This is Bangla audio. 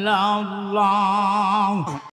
illallah